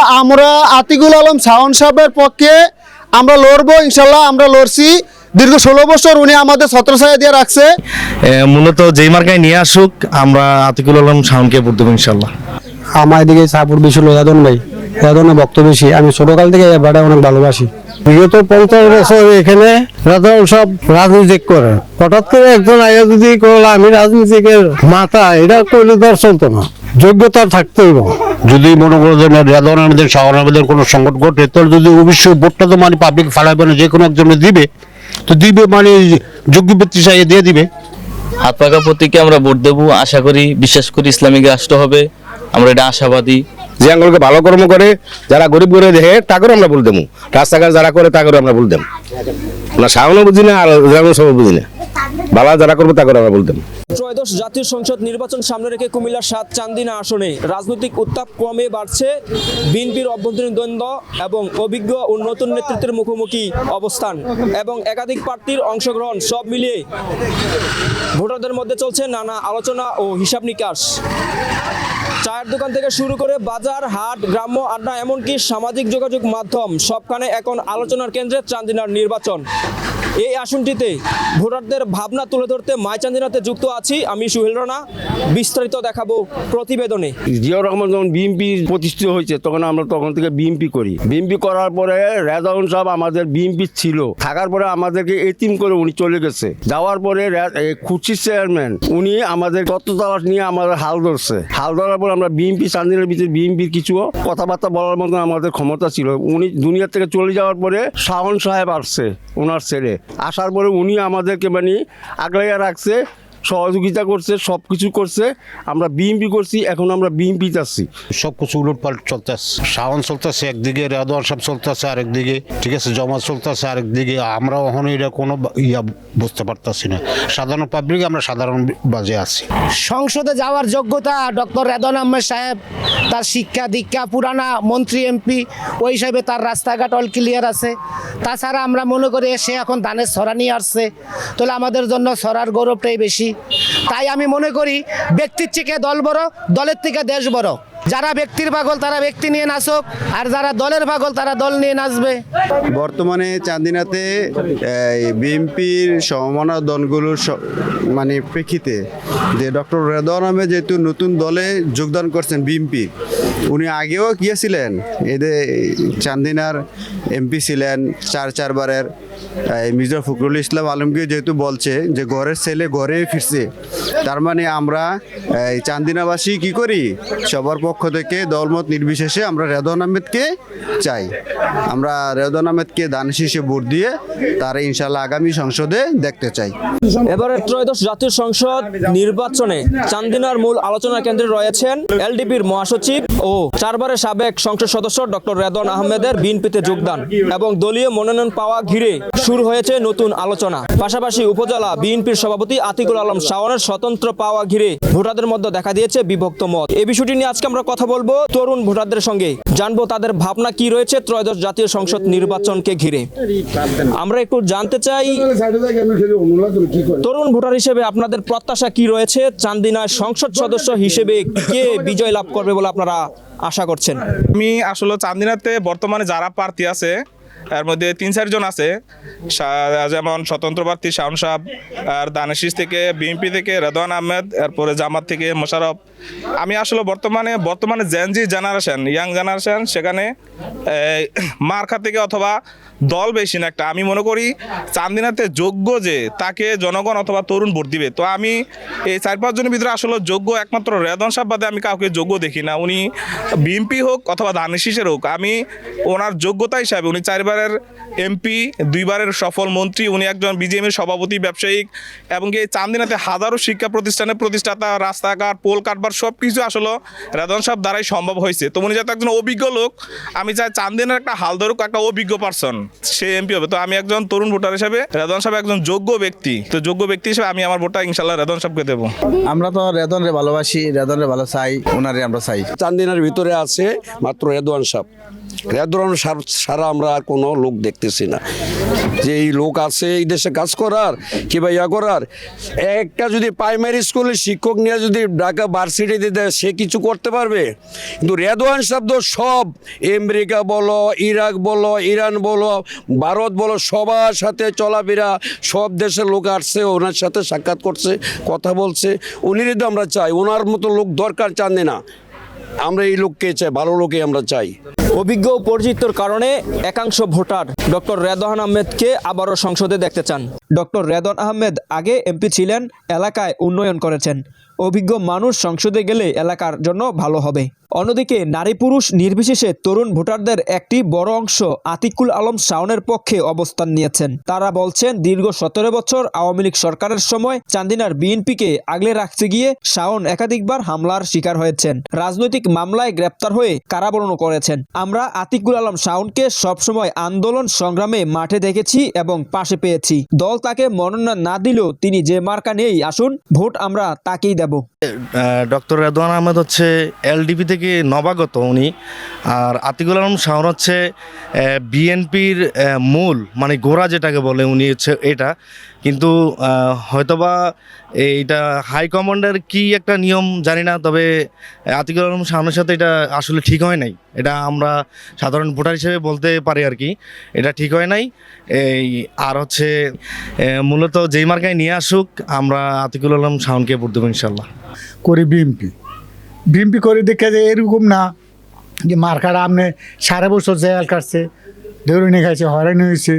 আমরা আতিকুল আলম শাওন সাহেবের পক্ষে আমরা লড়বো ইনশাল্লাহ আমরা লড়ছি। দীর্ঘ ষোলো বছর উনি আমাদের ছত্রছায়া দিয়ে রাখছে। মূলত যেই মার্কায় নিয়ে আসুক আমরা আতিকুল আলম শাওনকে ভোট দেবো ইনশাল্লাহ। আমার এদিকে সাপোর্ট বেশি হলো ইয়াদন ভাই। ইয়াদনের ভক্ত বেশি। আমি ছোটোকাল থেকে এবারে অনেক ভালোবাসি। বিগত পঞ্চাশ বছর এখানে রাজাও সব রাজনীতি করে। হঠাৎ করে একজন আগে যদি করল আমি রাজনীতিকের মাথা এটা করলে তো আর চলতো না। যোগ্যতা থাকতে হইব। যদি মনে করো যে রেদন আমাদের শাহর আমাদের কোনো সংকট ঘটে তাহলে যদি অবশ্যই ভোটটা তো মানে পাবলিক ফালাইবে না যে কোনো একজনে দিবে। তো দিবে মানে যোগ্য ব্যক্তি চাইয়ে দিয়ে দিবে। হাত পাকা প্রতীকে আমরা ভোট দেবো। আশা করি বিশ্বাস করি ইসলামিক রাষ্ট্র হবে। আমরা এটা আশাবাদী। যে আঙ্গুলকে ভালো কর্ম করে, যারা গরিব করে দেখে, তাকেও আমরা বল দেবো। রাস্তাঘাট যারা করে, তাকেও আমরা বল দেব। না সাউনও বুঝি না, আর সব বুঝি না। বালা যারা করব, তাকেও আমরা বল দেবো। ত্রয়োদশ জাতীয় সংসদ নির্বাচন সামনে রেখে কুমিল্লার সাত চান্দিনা আসনে রাজনৈতিক উত্তাপ ক্রমে বাড়ছে। বিএনপির অভ্যন্তরীণ দ্বন্দ্ব এবং অভিজ্ঞ ও নতুন নেতৃত্বের মুখোমুখি অবস্থান এবং একাধিক প্রার্থীর অংশগ্রহণ সব মিলিয়ে ভোটারদের মধ্যে চলছে নানা আলোচনা ও হিসাব নিকাশ। চায়ের দোকান থেকে শুরু করে বাজার, হাট, গ্রাম্য, আড্ডা, এমনকি সামাজিক যোগাযোগ মাধ্যম, সবখানে এখন আলোচনার কেন্দ্রে চান্দিনার নির্বাচন। এই আসনটিতে ভোটারদের ভাবনা তুলে ধরতে মাই চান্দিনাতে যুক্ত আছি। আমি সুহেল রানা, বিস্তারিত দেখাবো প্রতিবেদনে। জিয়াউর রহমান যখন বিএনপি প্রতিষ্ঠিত হয়েছে, তখন আমরা তখন থেকে বিএনপি করি। বিএনপি করার পরে রেজাউন সাহেব আমাদের বিএনপি ছিল। থাকার পরে আমাদেরকে এতিম করে উনি চলে গেছে। যাওয়ার পরে খুচির চেয়ারম্যান উনি আমাদের তত্ত্ব নিয়ে আমাদের হাল ধরছে। হাল ধরার পর আমরা বিএনপি চান্দিনের ভিতরে বিএনপির কিছু কথাবার্তা বলার মতন আমাদের ক্ষমতা ছিল। উনি দুনিয়া থেকে চলে যাওয়ার পরে শাহন সাহেব আসছে ওনার ছেলে। আসার পরে উনি আমাদেরকে মানে আগলাইয়া রাখছে। সহযোগিতা করছে সব কিছু করছে। আমরা বিএমপি করছি এখন আমরা বিএমপি যাচ্ছি সব কিছু উলট পাল্ট চলতেছে। শাওন চলতেছে একদিকে রেদন সব চলতেছে আরেকদিকে ঠিক আছে? জমা চলতেছে আরেকদিকে। আমরা ওখানে এটা কোনো বা- ইয়া বুঝতে পারতাছি না। সাধারণ পাবলিক আমরা সাধারণ বাজে আছি। সংসদে যাওয়ার যোগ্যতা ডক্টর রেদন আহমেদ সাহেব। তার শিক্ষা দীক্ষা পুরানা মন্ত্রী এমপি ওই হিসাবে তার রাস্তাঘাট অল ক্লিয়ার আছে। তাছাড়া আমরা মনে করি সে এখন ধানের সরা নিয়ে আসছে। তাহলে আমাদের জন্য সরার গৌরবটাই বেশি। তাই আমি মনে করি ব্যক্তির থেকে দল বড়, দলের থেকে দেশ বড়। যারা ব্যক্তির পাগল, তারা ব্যক্তি নিয়ে নাচুক, আর যারা দলের পাগল, তারা দল নিয়ে নাচবে। বর্তমানে চান্দিনাতে বিএনপির সমমনা দলগুলোর মানে প্রেক্ষিতে যে ডক্টর রেদওয়ান আহমেদ যেহেতু নতুন দলে যোগদান করছেন বিএনপি, উনি আগেও গিয়েছিলেন। এদের চান্দিনার এমপি ছিলেন চার চারবারের মির্জা ফখরুল ইসলাম আলমগীর যেহেতু বলছে যে ঘরের ছেলে ঘরে ফিরছে, তার মানে আমরা এই চান্দিনাবাসী কি করি? সবার পক্ষ থেকে দলমত নির্বিশেষে আমরা রেদওয়ান আহমেদকে চাই। আমরা রেদওয়ান আহমেদকে দান শীষে ভোট দিয়ে তারা ইনশাল্লাহ আগামী সংসদে দেখতে চাই। এবারে ত্রয়োদশ জাতীয় সংসদ নির্বাচনে চান্দিনার মূল আলোচনা কেন্দ্রে রয়েছেন এলডিপির মহাসচিব ও চারবারের সাবেক সংসদ সদস্য ডক্টর রেদন আহমেদের বিএনপিতে যোগদান এবং দলীয় মনোনয়ন পাওয়া ঘিরে শুরু হয়েছে নতুন আলোচনা। পাশাপাশি উপজেলা বিএনপির সভাপতি আতিকুল আলম শাওনের স্বতন্ত্র পাওয়া ঘিরে ভোটারদের মধ্যে দেখা দিয়েছে বিভক্ত মত। এই বিষয়টি নিয়ে আজকে আমরা কথা বলব তরুণ ভোটারদের সঙ্গে। জানব তাদের ভাবনা কি রয়েছে ত্রয়োদশ জাতীয় সংসদ নির্বাচনকে ঘিরে। আমরা একটু জানতে চাই, তরুণ ভোটার হিসেবে আপনাদের প্রত্যাশা কি রয়েছে? চান্দিনায় সংসদ সদস্য হিসেবে কে বিজয় লাভ করবে বলে আপনারা আশা করছেন? আমি আসলে চান্দিনাতে বর্তমানে যারা প্রার্থী আছে এর মধ্যে তিন চারজন আছে। যেমন স্বতন্ত্র প্রার্থী শাহন সাহেব আর দানেশিস থেকে, বিএনপি থেকে, রেদওয়ান আহমেদ, এরপরে জামাত থেকে মোশারফ আমি আসলে বর্তমানে বর্তমানে জেনজি জেনারেশন ইয়াং জেনারেশন সেখানে মার্কা থেকে অথবা দল বেশি না একটা। আমি মনে করি, চান্দিনাতে যোগ্য যে, তাকে জনগণ অথবা তরুণ ভোট দিবে। তো আমি এই চার পাঁচজনের ভিতরে আসলে যোগ্য একমাত্র রেদন সাহেব বাদে আমি কাউকে যোগ্য দেখি না। উনি বিএমপি হোক অথবা ধানেশিসের হোক, আমি ওনার যোগ্যতা হিসাবে উনি চারবারের এমপি দুইবারের সফল মন্ত্রী উনি একজন বিজেপির সভাপতি ব্যবসায়িক এবং এই চান্দিনাতে হাজারো শিক্ষা প্রতিষ্ঠানের প্রতিষ্ঠাতা রাস্তাঘাট পোল কাটবার সব কিছু আসলে রেদন সাহেব দ্বারাই সম্ভব হয়েছে। তো উনি যাতে একজন অভিজ্ঞ লোক আমি চাই চান্দিনার একটা হাল ধরুক একটা অভিজ্ঞ পার্সন সে এমপি হবে। তো আমি একজন তরুণ ভোটার হিসেবে রেদন সাহেব একজন যোগ্য ব্যক্তি। তো যোগ্য ব্যক্তি হিসেবে আমি আমার ভোটটা ইনশাল্লাহ রেদন সাহেবকে দেবো। আমরা তো রেদন রে ভালোবাসি রেদন রে ভালো চাই ওনারে আমরা চাই। চান্দিনার ভিতরে আছে মাত্র রেদওয়ান সাহেব। রেদন সারা আমরা আর কোনো লোক দেখতেছি না। যে এই লোক আছে, এই দেশে কাজ করার কিংবা ইয়া করার, একটা যদি প্রাইমারি স্কুলের শিক্ষক নিয়ে যদি ঢাকা ভার্সিটিতে দেয়, সে কিছু করতে পারবে? কিন্তু রেদওয়ান শব্দ সব, আমেরিকা বলো, ইরাক বলো, ইরান বলো, ভারত বলো, সবার সাথে চলাফেরা, সব দেশের লোক আসছে, ওনার সাথে সাক্ষাৎ করছে, কথা বলছে। উনি তো আমরা চাই, ওনার মতো লোক দরকার চান না। আমরা এই লোককে চাই, ভালো লোকে আমরা চাই। অভিজ্ঞ পরিচিতর কারণে একাংশ ভোটার ডক্টর রেদান আহমেদকে আবারও সংসদে দেখতে চান। ডক্টর রেদন আহমেদ আগে এমপি ছিলেন, এলাকায় উন্নয়ন করেছেন। অভিজ্ঞ মানুষ সংসদে গেলে এলাকার জন্য ভালো হবে। অন্যদিকে, নারী পুরুষ নির্বিশেষে তরুণ ভোটারদের একটি বড় অংশ আতিকুল আলম শাওনের পক্ষে অবস্থান নিয়েছেন। তারা বলছেন, দীর্ঘ সতেরো বছর আওয়ামী লীগ সরকারের সময় চান্দিনার বিএনপিকে আগলে রাখতে গিয়ে শাওন একাধিকবার হামলার শিকার হয়েছেন। রাজনৈতিক মামলায় গ্রেপ্তার হয়ে কারাবরণ করেছেন। আমরা আতিকুল আলম শাওনকে সবসময় আন্দোলন সংগ্রামে মাঠে দেখেছি এবং পাশে পেয়েছি। দল তাকে মনোনয়ন না দিলেও তিনি যে মার্কা নেই আসুন, ভোট আমরা তাকেই দেব। ডক্টর রেদওয়ান আহমেদ হচ্ছে এলডিপি থেকে নবাগত উনি। আর আতিকুল আলম শাহর হচ্ছে বিএনপির মূল মানে গোড়া যেটাকে বলে উনি হচ্ছে এটা। কিন্তু হয়তোবা এইটা হাইকমান্ডের কি একটা নিয়ম জানি না, তবে আতিকুল আলম শাহনের সাথে এটা আসলে ঠিক হয় নাই। এটা আমরা সাধারণ ভোটার হিসেবে বলতে পারি আর কি। এটা ঠিক হয় নাই। এই, আর হচ্ছে মূলত যেই মার্কায় নিয়ে আসুক, আমরা আতিকুল আলম শাহনকে ভোট দেবো ইনশাল্লাহ। করি বিএমপি বিএমপি করে দেখে যে এরকম না, যে মার্কার আপনি সারা বছর জেল কাটছে দৌড়িনে খাইছে, হয়রানি হয়েছে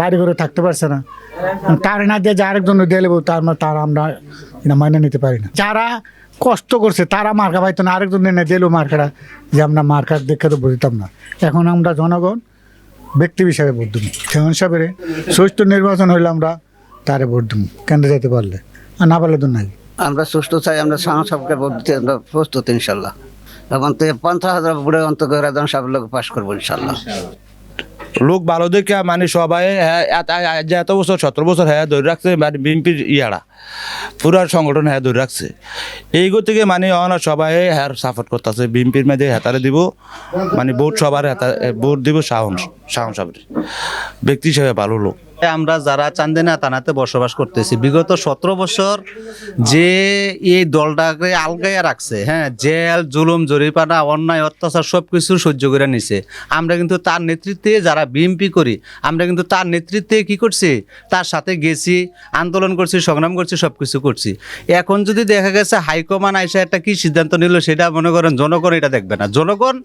বাড়ি করে থাকতে পারছে না। তার না দিয়ে যে আরেকজন দিয়ে দেবো তার তার আমরা এটা মাইনে নিতে পারি না। যারা কষ্ট করছে, তারা মার্কা পাইতো না, আরেকজন এনে দিল মার্কাটা, যে আমরা মার্কার দেখে তো বুঝতাম না। এখন আমরা জনগণ ব্যক্তি হিসাবে ভোট দেবো। সেমন সাহেবের সুস্থ নির্বাচন হইলে আমরা তারে ভোট দেবো, কেন্দ্রে যেতে পারলে। আর না পারলে তো নাই। আমরা সুস্থ চাই, আমরা সাহস সবকে আমরা প্রস্তুত ইনশাল্লাহ। এবং তো পঞ্চাশ হাজার বুড়ে অন্তত সাহেব লোক পাশ করব ইনশাল্লাহ। লোক ভালো দেখে মানে সবাই হ্যাঁ এত- বছর, সতেরো বছর হ্যাঁ ধরে রাখছে মানে বিএনপির ইয়ারা। পুরার সংগঠন হ্যাঁ ধরে রাখছে। এই থেকে মানে অনা, সবাই হ্যাঁ সাপোর্ট করতেছে। বিএনপির মধ্যে হেতারে দিব মানে ভোট সবার হেতা- ভোট দিব শাহন শাহন সাহেবের ব্যক্তি হিসেবে ভালো লোক। আমরা যারা চান্দিনা থানাতে বসবাস করতেছি, বিগত সতেরো বছর যে এই দলটাকে আলগাইয়া রাখছে হ্যাঁ জেল, জুলুম জরিপানা অন্যায়, অত্যাচার সব কিছু সহ্য করে নিছে। আমরা কিন্তু তার নেতৃত্বে যারা বিএমপি করি, আমরা কিন্তু তার নেতৃত্বে কি করছি? তার সাথে গেছি, আন্দোলন করছি, সংগ্রাম করছি সব কিছু করছি। এখন যদি দেখা গেছে হাইকমান আইসা একটা কি সিদ্ধান্ত নিল সেটা মনে করেন জনগণ এটা দেখবে না। জনগণ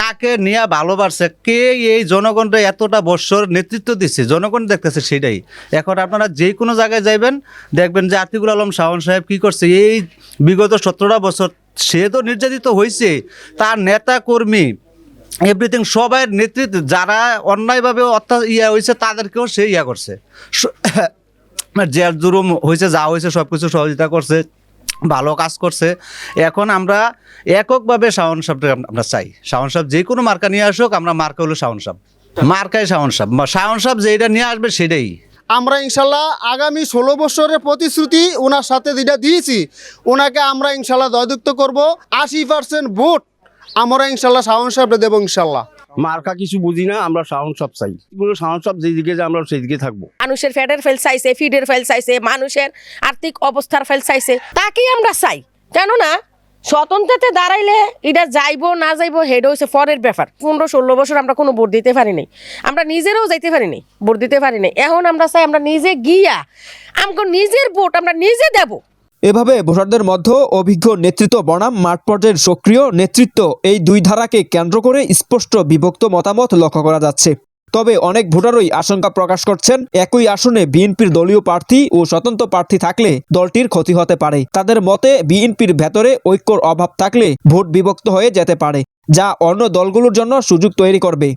কাকে নিয়ে ভালোবাসছে, কে এই জনগণটা এতটা বৎসর নেতৃত্ব দিচ্ছে জনগণ দেখতেছে সেটাই। এখন আপনারা যে কোনো জায়গায় যাইবেন, দেখবেন যে আতিকুল আলম শাহন সাহেব কি করছে, এই বিগত সতেরোটা বছর সে তো নির্যাতিত হয়েছে তার নেতা কর্মী এভরিথিং সবাই নেতৃত্ব যারা অন্যায়ভাবে অর্থাৎ ইয়া হয়েছে তাদেরকেও সে ইয়া করছে। স- জেল জুরুম হয়েছে যা হয়েছে সব কিছু সহযোগিতা করছে, ভালো কাজ করছে। এখন আমরা এককভাবে শাওন সাহেবকে আমরা চাই। শাওন সাহেব যে কোনো মার্কা নিয়ে আসুক, আমরা মার্কা হলো শাওন সাহেব। মার্কাই শাওন সাহেব শাওন সাহেব যেটা নিয়ে আসবে সেটাই। আমরা ইনশাল্লাহ আগামী ষোলো বছরের প্রতিশ্রুতি ওনার সাথে যেটা দিয়েছি ওনাকে আমরা ইনশাল্লাহ জয়যুক্ত করব। আশি পার্সেন্ট ভোট আমরা ইনশাল্লাহ শাহন সাহেবরে দেবো ইনশাল্লাহ। মার্কা কিছু বুঝি না আমরা শাহন সব চাই। এগুলো শাহন সব যেদিকে যে আমরা সেই দিকে থাকব। মানুষের ফ্যাটের ফেল চাইছে ফিডের ফেল চাইছে মানুষের আর্থিক অবস্থার ফেল চাইছে তাকেই আমরা চাই। কেননা স্বতন্ত্রতে দাঁড়াইলে এটা যাইব, না যাইব হেড হয়েছে ফরের ব্যাপার। পনেরো, ষোলো বছর আমরা কোনো ভোট দিতে পারি নাই আমরা নিজেরাও যাইতে পারি নাই ভোট দিতে পারি নাই এখন আমরা চাই আমরা নিজে গিয়া আমাকে নিজের ভোট আমরা নিজে দেবো। এভাবে ভোটারদের মধ্যে অভিজ্ঞ নেতৃত্ব বনাম, মাঠ পর্যায়ের সক্রিয় নেতৃত্ব এই দুই ধারাকে কেন্দ্র করে স্পষ্ট বিভক্ত মতামত লক্ষ্য করা যাচ্ছে। তবে অনেক ভোটারই আশঙ্কা প্রকাশ করছেন, একই আসনে বিএনপির দলীয় প্রার্থী ও স্বতন্ত্র প্রার্থী থাকলে দলটির ক্ষতি হতে পারে। তাদের মতে, বিএনপির ভেতরে ঐক্যর অভাব থাকলে ভোট বিভক্ত হয়ে যেতে পারে, যা অন্য দলগুলোর জন্য সুযোগ তৈরি করবে।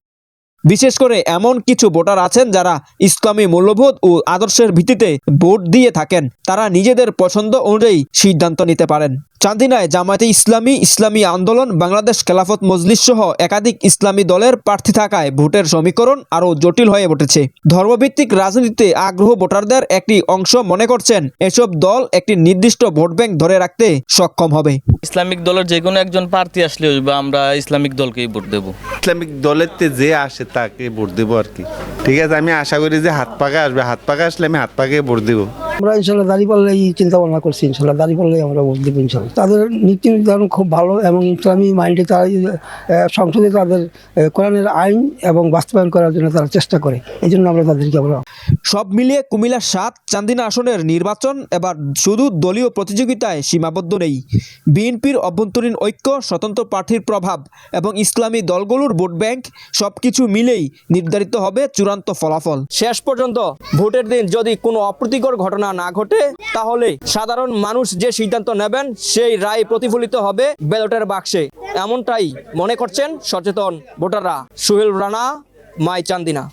বিশেষ করে এমন কিছু ভোটার আছেন যারা ইসলামী মূল্যবোধ ও আদর্শের ভিত্তিতে ভোট দিয়ে থাকেন। তারা নিজেদের পছন্দ অনুযায়ী সিদ্ধান্ত নিতে পারেন। চান্দিনায় জামায়াতে ইসলামী ইসলামী আন্দোলন বাংলাদেশ খেলাফত মজলিস সহ একাধিক ইসলামী দলের প্রার্থী থাকায় ভোটের সমীকরণ আরও জটিল হয়ে উঠেছে। ধর্মভিত্তিক রাজনীতিতে আগ্রহ ভোটারদের একটি অংশ মনে করছেন এসব দল একটি নির্দিষ্ট ভোট ব্যাংক ধরে রাখতে সক্ষম হবে। ইসলামিক দলের যে কোনো একজন প্রার্থী আসলে বা আমরা ইসলামিক দলকেই ভোট দেবো। ইসলামিক দলের যে আসে তাকে ভোট দেবো আর কি। ঠিক আছে আমি আশা করি যে হাত পাকা আসবে হাত পাকা আসলে আমি হাত পাকে ভোট দেবো। আমরা ইনশাল্লাহ দাঁড়িয়ে পাল্লাই চিন্তা ভাবনা করছি ইনশাল্লাহ দাঁড়িয়ে পাল্লাই আমরা ভোট দেবো ইনশাল্লাহ। তাদের নীতি নির্ধারণ খুব ভালো এবং ইসলামী মাইন্ডে তারা সংসদে তাদের কোরআনের আইন এবং বাস্তবায়ন করার জন্য তারা চেষ্টা করে। এই জন্য আমরা তাদেরকে আমরা সব মিলিয়ে কুমিল্লার সাত চান্দিনা আসনের নির্বাচন এবার শুধু দলীয় প্রতিযোগিতায় সীমাবদ্ধ নেই। বিএনপির অভ্যন্তরীণ ঐক্য স্বতন্ত্র প্রার্থীর প্রভাব এবং ইসলামী দলগুলোর ভোট ব্যাংক সব কিছু মিলেই নির্ধারিত হবে চূড়ান্ত ফলাফল। শেষ পর্যন্ত ভোটের দিন যদি কোনো অপ্রীতিকর ঘটনা না ঘটে তাহলে সাধারণ মানুষ যে সিদ্ধান্ত নেবেন সেই রায় প্রতিফলিত হবে ব্যালটের বাক্সে। এমনটাই মনে করছেন সচেতন ভোটাররা। সুহেল রানা, মাই চান্দিনা।